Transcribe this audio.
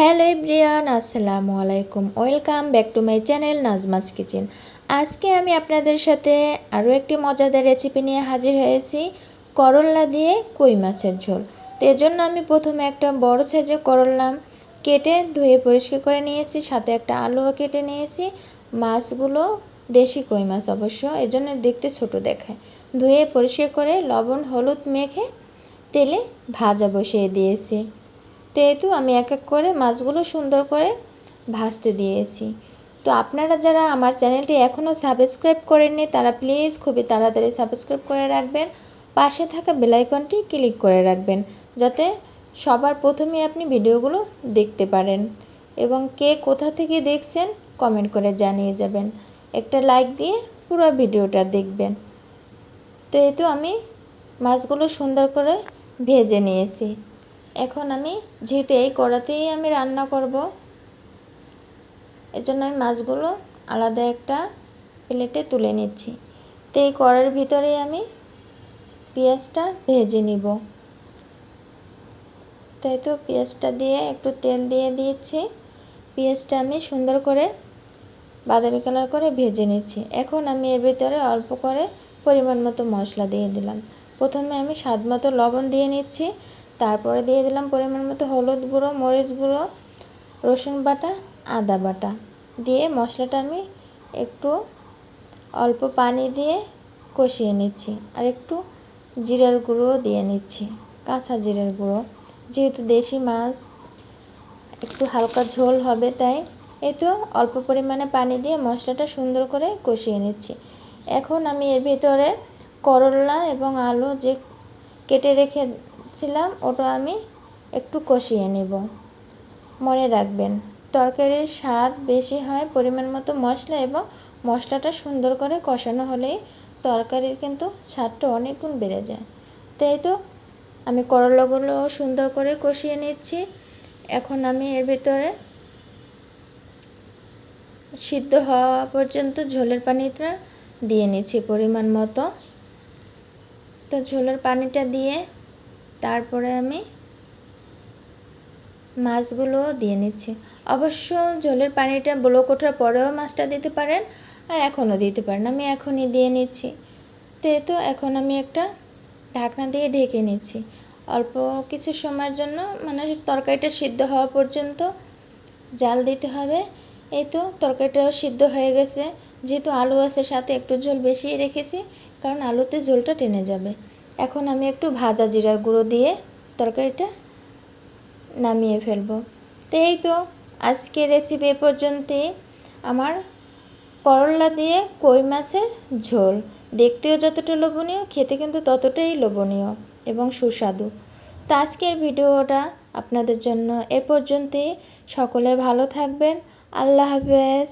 Hello everyone, আসসালামু আলাইকুম। Welcome back to my channel Nazma's kitchen. আজকে আমি আপনাদের সাথে আরও একটি মজাদার রেসিপি নিয়ে হাজির হয়েছি করল্লা দিয়ে কই মাছের ঝোল। তো এর জন্য আমি প্রথমে একটা বড় সাইজে করল্লা কেটে ধুয়ে পরিষ্কার করে নিয়েছি, সাথে একটা আলুও কেটে নিয়েছি। মাছগুলো দেশি কই মাছ অবশ্য এর জন্য দেখতে ছোট দেখায়। ধুয়ে পরিষ্কার করে লবণ, হলুদ মেখে তেলে ভাজা বসিয়ে দিয়েছি। যেহেতু আমি এক এক করে মাছগুলো সুন্দর করে ভাজতে দিয়েছি। তো আপনারা যারা আমার চ্যানেলটি এখনও সাবস্ক্রাইব করেননি, তারা প্লিজ খুবই তাড়াতাড়ি সাবস্ক্রাইব করে রাখবেন। পাশে থাকা বেলাইকনটি ক্লিক করে রাখবেন, যাতে সবার প্রথমে আপনি ভিডিওগুলো দেখতে পারেন এবং কে কোথা থেকে দেখছেন কমেন্ট করে জানিয়ে যাবেন। একটা লাইক দিয়ে পুরো ভিডিওটা দেখবেন। তো এই তো আমি মাছগুলো সুন্দর করে ভেজে নিয়েছি। এখন আমি, যেহেতু এই কড়াতেই আমি রান্না করব, এজন্য আমি মাছগুলো আলাদা একটা প্লেটে তুলে নিচ্ছি। তো এই কড়ার ভিতরে আমি পেঁয়াজটা ভেজে নিব। তাই তো পেঁয়াজটা দিয়ে একটু তেল দিয়ে দিয়েছি। পেঁয়াজটা আমি সুন্দর করে বাদামি কালার করে ভেজে নিচ্ছি। এখন আমি এর ভিতরে অল্প করে পরিমাণ মতো মশলা দিয়ে দিলাম। প্রথমে আমি স্বাদ মতো লবণ দিয়ে নিচ্ছি। তারপরে দিয়ে দিলাম পরিমাণ মতো হলুদ গুঁড়ো, মরিচ গুঁড়ো, রসুন বাটা, আদা বাটা। দিয়ে মশলাটা আমি একটু অল্প পানি দিয়ে কষিয়ে নিচ্ছি আর একটু জিরার গুঁড়ো দিয়ে নিচ্ছি, কাঁচা জিরার গুঁড়ো। যেহেতু দেশি মাছ, একটু হালকা ঝোল হবে তাই এই তো অল্প পরিমাণে পানি দিয়ে মশলাটা সুন্দর করে কষিয়ে নিচ্ছি। এখন আমি এর ভিতরে করলা এবং আলু যে কেটে রেখে ছিলাম ওটা আমি একটু কষিয়ে নেব। মনে রাখবেন, তরকারির স্বাদ বেশি হয় পরিমাণ মতো মশলা এবং মশলাটা সুন্দর করে কষানো হলেই তরকারির কিন্তু স্বাদটা অনেক গুণ বেড়ে যায়। তাই তো, আমি করলাগুলো সুন্দর করে কষিয়ে নিচ্ছি। এখন আমি এর ভিতরে সিদ্ধ হওয়া পর্যন্ত ঝোলের পানিটা দিয়ে নিচ্ছি পরিমাণ মতো। তো ঝোলের পানিটা দিয়ে তারপরে আমি মাছগুলো দিয়ে নিচ্ছি। অবশ্য ঝোলের পানিটা ব্লক ওঠার পরেও মাছটা দিতে পারেন আর এখনও দিতে পারেন। আমি এখনই দিয়ে নিচ্ছি। তো এখন আমি একটা ঢাকনা দিয়ে ঢেকে নিচ্ছি। অল্প কিছু সময়ের জন্য মানে তরকারিটা সিদ্ধ হওয়া পর্যন্ত জাল দিতে হবে। এই তো তরকারিটাও সিদ্ধ হয়ে গেছে। যেহেতু আলু আছে, সাথে একটু ঝোল বেশি রেখেছি, কারণ আলুতে ঝোলটা টেনে যাবে। এখন আমি একটু ভাজা জিরার গুঁড়ো দিয়ে তরকারিটা নামিয়ে ফেলব। তো এই তো আজকে রেসিপি এ পর্যন্তই। আমার করলা দিয়ে কই মাছের ঝোল। দেখতেও যতটা লোভনীয়, খেতে কিন্তু ততটাই লোভনীয় এবং সুস্বাদু। তো আজকের ভিডিওটা আপনাদের জন্য এ পর্যন্তই। সকলে ভালো থাকবেন। আল্লাহ হাফেজ।